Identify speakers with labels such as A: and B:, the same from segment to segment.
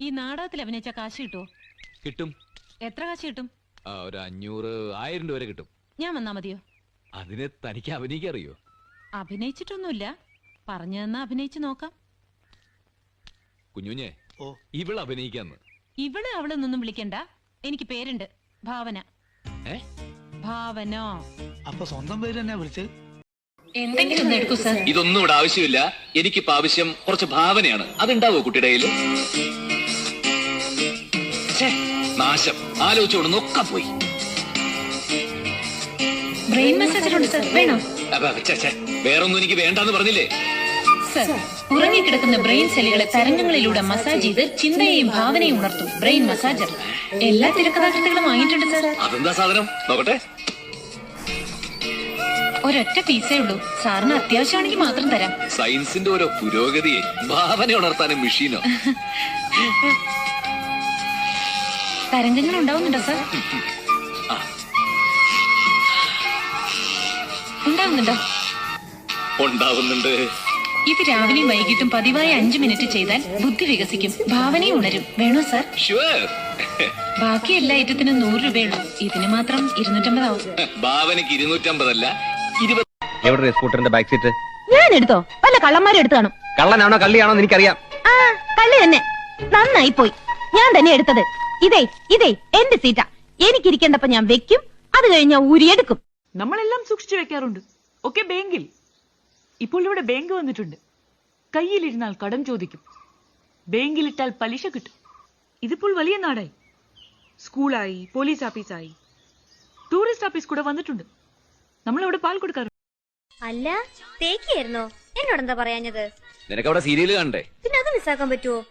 A: ഈ നാടകത്തിൽ അഭിനയിച്ച കാശ് കിട്ടുമോ
B: കിട്ടും.
A: എത്ര കാശ് കിട്ടും?
B: ആ, ഒരു അഞ്ഞൂറ് ആയിരം രൂപ വരെ കിട്ടും.
A: ഞാൻ വന്നാ മതിയോ?
B: അതിന് തനിക്ക് അഭിനയിക്കറിയോ
A: അഭിനയിച്ചിട്ടൊന്നുമില്ല. പറഞ്ഞു തന്നാ അഭിനയിച്ചു നോക്കാം.
B: കുഞ്ഞുഞ്ഞെ
C: ഓ.
B: ഇവൾ അഭിനയിക്കാന്ന്.
A: ഇവൾ അവളെന്നൊന്നും വിളിക്കണ്ട. എനിക്ക് പേരുണ്ട്. ഭാവന.
B: ഏ?
A: ഭാവന?
C: അപ്പൊ സ്വന്തം പേര് തന്നെ വിളിച്ചത്
A: എന്തെങ്കിലും ഒന്ന് എടുക്കൂ സർ.
B: ഇതൊന്നും ഇവിടെ ആവശ്യമില്ല. എനിക്കിപ്പോ ആവശ്യം കുറച്ച് ഭാവനയാണ്. അതുണ്ടാവോ കുട്ടിയുടെ കയ്യിൽ? നാശം. ആലോചിച്ചോണ്ട് ഒക്കെ പോയി.
A: Brain sir. വേണോ?
B: വേറൊന്നും എനിക്ക് വേണ്ടെന്ന് പറഞ്ഞില്ലേ?
A: ഉറങ്ങിക്കിടക്കുന്ന ബ്രെയിൻ സെല്ലുകളെ തരംഗങ്ങളിലൂടെ മസാജ് ചെയ്ത് ചിന്തയെയും ഭാവനയും ഉണർത്തും ബ്രെയിൻ മസാജർ. എല്ലാ തിരക്കഥാകൃത്തുകളും വാങ്ങിയിട്ടുണ്ട് സർ.
B: അതെന്താ സാധനം? നോക്കട്ടെ.
A: ഒരൊറ്റ പീസേ ഉള്ളൂ. സാറിന് അത്യാവശ്യമാണെങ്കിൽ മാത്രം തരാം.
B: സയൻസിന്റെ ഓരോ പുരോഗതിയെ ഭാവന ഉണർത്താനും മെഷീനോ.
A: തരംഗങ്ങൾ ഉണ്ടാവുന്നുണ്ടോ സർ? ഉണ്ടാവുന്നുണ്ടോ?
B: ഉണ്ടാവുന്നുണ്ട്.
A: ഇത് രാവിലെയും വൈകിട്ടും പതിവായി അഞ്ചു മിനിറ്റ് ചെയ്താൽ ബുദ്ധി വികസിക്കും ഭാവനയും ഉണരും. വേണോ സർ? ബാക്കി എല്ലാ ഐറ്റത്തിനും നൂറ് രൂപയുള്ളൂ. ഇതിന് മാത്രം ഇരുന്നൂറ്റമ്പതാവും.
B: ഭാവനക്ക് ഇരുന്നൂറ്റമ്പതല്ല
D: എവിടെ സ്കൂട്ടറിന്റെ ബാക്ക് സീറ്റ്
E: ഞാൻ എടുത്തോ? വല്ല കള്ളന്മാരും എടുത്തു കാണും.
D: കള്ളനാണോ കള്ളിയാണോ എനിക്കറിയാം.
E: ആ കള്ളി തന്നെ. നന്നായി പോയി. ഞാൻ തന്നെ എടുത്തത്. ഇതേ ഇതേ എന്റെ സീറ്റാ. എനിക്കിരിക്കേണ്ടപ്പോ ഞാൻ വെക്കും അത് കഴിഞ്ഞാ ഊരിയെടുക്കും.
F: നമ്മളെല്ലാം സൂക്ഷിച്ചു വെക്കാറുണ്ട്. ഒക്കെ ബാങ്കിൽ. ഇപ്പോൾ ഇവിടെ ബാങ്ക് വന്നിട്ടുണ്ട്. കയ്യിലിരുന്നാൽ കടം ചോദിക്കും. ബാങ്കിലിട്ടാൽ പലിശ കിട്ടും. ഇതിപ്പോൾ വലിയ നാടായി. സ്കൂളായി പോലീസ് ഓഫീസായി. ടൂറിസ്റ്റ് ഓഫീസ് കൂടെ വന്നിട്ടുണ്ട്. നമ്മൾ അവിടെ പാൽ കൊടുക്കാറുണ്ട്.
G: അല്ല തേക്കിയായിരുന്നോ? എന്നോടെന്താ പറയാഞ്ഞത്?
B: നിനക്ക് അവിടെ സീരിയൽ കണ്ടേ
G: പിന്നെ അത് മിസ്സാക്കാൻ പറ്റുമോ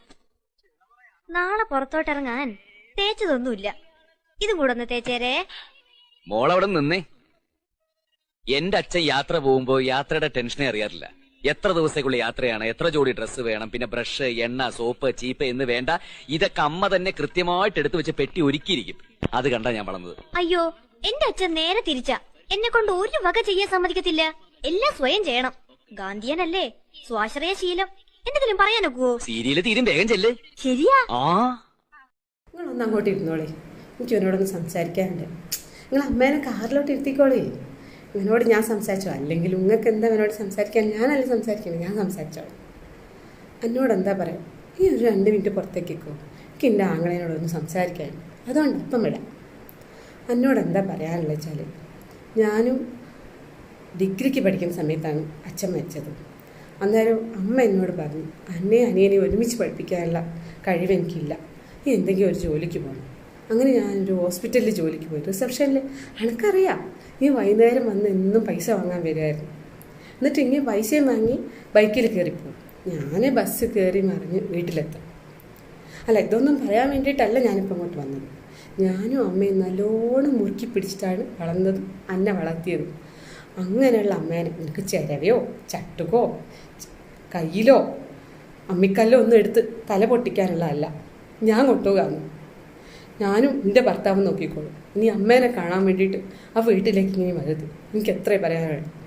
G: നാളെ പുറത്തോട്ടിറങ്ങാൻ. തേച്ചതൊന്നുമില്ല. ഇതും കൂടെ ഒന്ന് തേച്ചേരേ.
B: മോളവിടെ നിന്നേ. എന്റെ അച്ഛൻ യാത്ര പോകുമ്പോ യാത്രയുടെ ടെൻഷനെ അറിയാറില്ല. എത്ര ദിവസത്തേക്കുള്ള യാത്രയാണ് എത്ര ജോഡി ഡ്രസ്സ് വേണം പിന്നെ ബ്രഷ് എണ്ണ സോപ്പ് ചീപ്പ് എന്ന് വേണ്ട ഇതൊക്കെ അമ്മ തന്നെ കൃത്യമായിട്ട് എടുത്തു വെച്ച് പെട്ടി ഒരുക്കിയിരിക്കും. അത് കണ്ടാ ഞാൻ വളർന്നത്
G: അയ്യോ എന്റെ അച്ഛൻ നേരെ തിരിച്ചാ. എന്നെ കൊണ്ട് ഒരു വക ചെയ്യാൻ സമ്മതിക്കത്തില്ല. എല്ലാം സ്വയം ചെയ്യണം. ഗാന്ധിയനല്ലേ? സ്വാശ്രയ ശീലം എന്തെങ്കിലും പറയാനൊക്കുവോ?
B: സീരിയൽ തീരും വേഗം ചെല്ല്.
G: ശരിയാ.
B: ആ.
H: നിങ്ങളൊന്ന് അങ്ങോട്ട് ഇരുന്നോളേ. എനിക്ക് ഇവനോടൊന്ന് സംസാരിക്കാനുണ്ട്. നിങ്ങൾ അമ്മേനെ കാറിലോട്ട് ഇരുത്തിക്കോളേ. ഇവനോട് ഞാൻ സംസാരിച്ചോ? അല്ലെങ്കിൽ നിങ്ങൾക്ക് എന്താ ഇവനോട് സംസാരിക്കാൻ? ഞാനല്ലേ സംസാരിക്കണം ഞാൻ സംസാരിച്ചോളാം. എന്നോട് എന്താ പറയുക ഈ ഒരു രണ്ട് മിനിറ്റ് പുറത്തേക്കിക്കോ. എനിക്ക് എന്റെ ആങ്ങളേനോടൊന്ന് സംസാരിക്കാൻ അതുകൊണ്ട് ഇപ്പം വിടാം. എന്നോട് എന്താ പറയാനുള്ളത് വെച്ചാൽ ഞാനും ഡിഗ്രിക്ക് പഠിക്കുന്ന സമയത്താണ് അച്ഛൻ മരിച്ചത്. അന്നേരം അമ്മ എന്നോട് പറഞ്ഞു അന്നേ അനിയനെ ഒരുമിച്ച് പഠിപ്പിക്കാനുള്ള കഴിവ് എനിക്കില്ല. നീ എന്തെങ്കിലും ഒരു ജോലിക്ക് പോകണം അങ്ങനെ ഞാനൊരു ഹോസ്പിറ്റലിൽ ജോലിക്ക് പോയി. റിസപ്ഷനിൽ എനിക്കറിയാം നീ വൈകുന്നേരം വന്ന് എന്നും പൈസ വാങ്ങാൻ വരുമായിരുന്നു എന്നിട്ട് ഇങ്ങനെ പൈസയും വാങ്ങി ബൈക്കിൽ കയറിപ്പോകും ഞാൻ ബസ് കയറി മറിഞ്ഞ് വീട്ടിലെത്താം. അല്ല ഇതൊന്നും പറയാൻ വേണ്ടിയിട്ടല്ല ഞാനിപ്പോൾ അങ്ങോട്ട് വന്നത്. ഞാനും അമ്മയും നല്ലോണം മുറുക്കി പിടിച്ചിട്ടാണ് വളർന്നതും അന്നെ വളർത്തിയതും. അങ്ങനെയുള്ള അമ്മേനെ നിനക്ക് ചിരവയോ ചട്ടുകോ കയ്യിലോ അമ്മിക്കല്ലോ ഒന്നും എടുത്ത് തല പൊട്ടിക്കാനുള്ള അല്ല ഞാൻ കൊണ്ടുപോകാമെന്ന് ഞാനും എന്റെ ഭർത്താവ് നോക്കിക്കോളും. ഇനി അമ്മേനെ കാണാൻ വേണ്ടിയിട്ട് ആ വീട്ടിലേക്ക് ഇനി വരരുത്. എനിക്ക് എത്രേ പറയാനുള്ളൂ